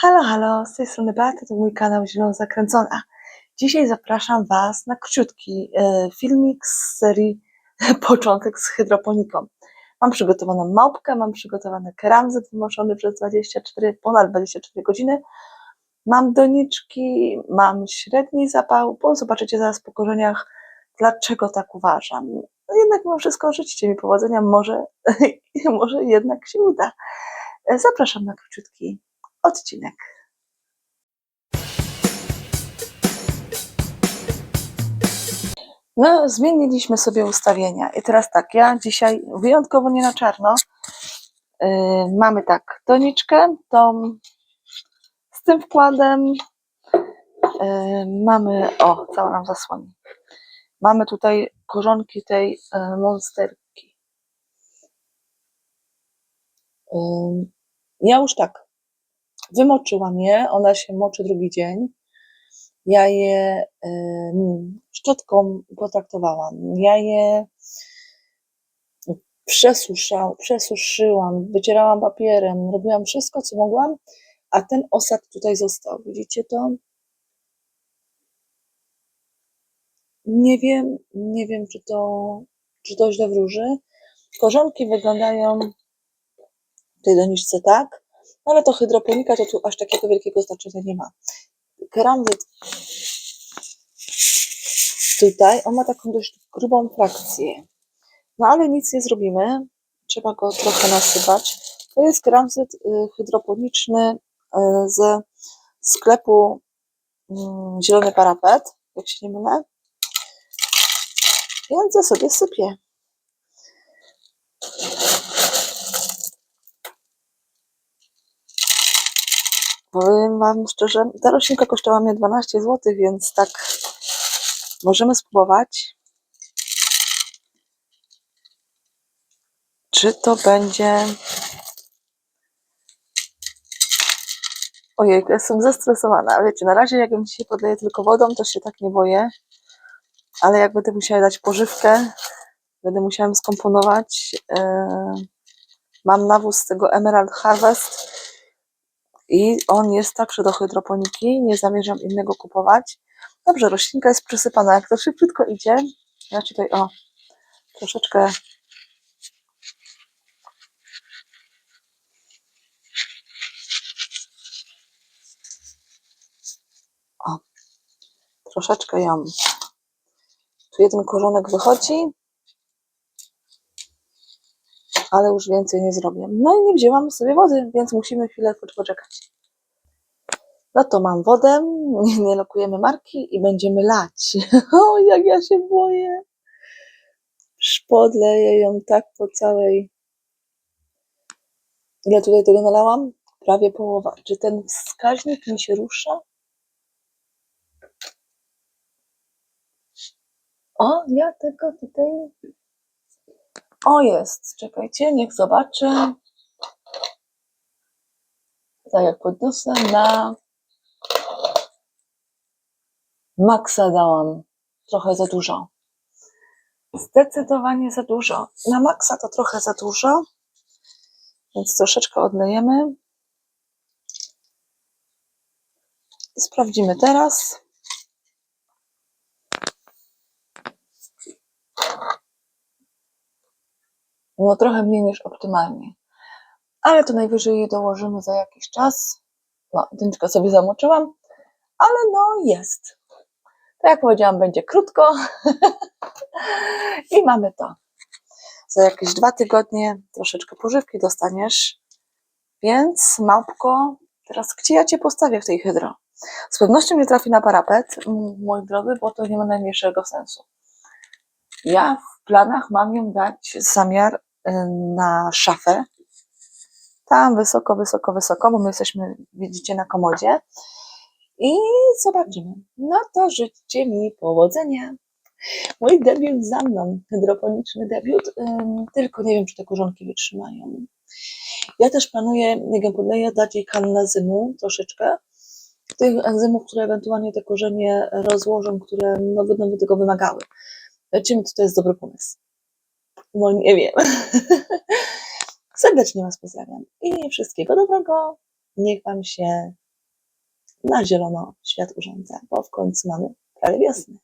Halo, halo, z tej strony Beata, to mój kanał Zielono Zakręcona. Dzisiaj zapraszam Was na króciutki e, filmik z serii Początek z hydroponiką. Mam przygotowaną małpkę, mam przygotowany keramzyt wymoczony przez 24, ponad 24 godziny. Mam doniczki, mam średni zapał, bo zobaczycie zaraz po korzeniach, dlaczego tak uważam. No jednak mimo wszystko życzcie mi powodzenia, może, może jednak się uda. E, Zapraszam na króciutki odcinek. No, zmieniliśmy sobie ustawienia. I teraz tak, ja dzisiaj wyjątkowo nie na czarno. Yy, mamy tak, doniczkę, tą z tym wkładem. Yy, mamy, o, cała nam zasłoni. Mamy tutaj korzonki tej yy, monsterki. Yy, ja już tak, wymoczyłam je, ona się moczy drugi dzień. Ja je em, szczotką potraktowałam. Ja je przesuszyłam, wycierałam papierem, robiłam wszystko, co mogłam, a ten osad tutaj został. Widzicie to? Nie wiem, nie wiem, czy to, czy to źle wróży. Korzonki wyglądają w tej doniczce tak, ale to hydroponika to tu aż takiego wielkiego znaczenia nie ma. Keramzyt tutaj, on ma taką dość grubą frakcję. No ale nic nie zrobimy. Trzeba go trochę nasypać. To jest keramzyt y, hydroponiczny y, ze sklepu mm, Zielony Parapet, jak się nie mylę. Więc ja sobie sypię. Powiem Wam szczerze, ta roślinka kosztowała mnie 12 zł, więc tak możemy spróbować. Czy to będzie. Ojej, jestem zestresowana. Wiecie, na razie jak dzisiaj podleję tylko wodą, to się tak nie boję. Ale jak będę musiała dać pożywkę, będę musiała skomponować. Yy, mam nawóz z tego Emerald Harvest i on jest także do hydroponiki. Nie zamierzam innego kupować. Dobrze, roślinka jest przysypana. Jak to szybciutko idzie, ja tutaj o troszeczkę troszeczkę ją tu jeden korzonek wychodzi ale już więcej nie zrobię. No i nie wzięłam sobie wody, więc musimy chwilę poczekać. No to mam wodę, nie, lokujemy marki i będziemy lać. O, jak ja się boję. Szpodleję ją tak po całej. Ile tutaj tego nalałam? Prawie połowa. Czy ten wskaźnik mi się rusza? O, ja tego tutaj. O, jest. Czekajcie, niech zobaczę. Tak jak podniosę na maksa dałam. Trochę za dużo. Zdecydowanie za dużo. Na maksa to trochę za dużo. Więc troszeczkę odlejemy. I sprawdzimy teraz. No trochę mniej niż optymalnie. Ale to najwyżej dołożymy za jakiś czas. No, dęczkę sobie zamoczyłam, ale no jest. Tak jak powiedziałam, będzie krótko. I mamy to. Za jakieś dwa tygodnie troszeczkę pożywki dostaniesz. Więc małpko, teraz gdzie ja cię postawię w tej hydro? Z pewnością nie trafi na parapet, mój drogi, bo to nie ma najmniejszego sensu. Ja w planach mam ją dać zamiar na szafę. Tam wysoko, wysoko, wysoko, bo my jesteśmy, widzicie, na komodzie. I zobaczymy. No to życzcie mi powodzenia. Mój debiut za mną, hydroponiczny debiut, tylko nie wiem, czy te korzonki wytrzymają. Ja też planuję, jak ją podleję, dać jej kannazymu troszeczkę. Tych enzymów, które ewentualnie te korzenie rozłożą, które no, będą tego wymagały. Zobaczymy, czy to jest dobry pomysł. No nie wiem. Serdecznie Was pozdrawiam i wszystkiego dobrego. Niech Wam się na zielono świat urządza, bo w końcu mamy prawie wiosnę.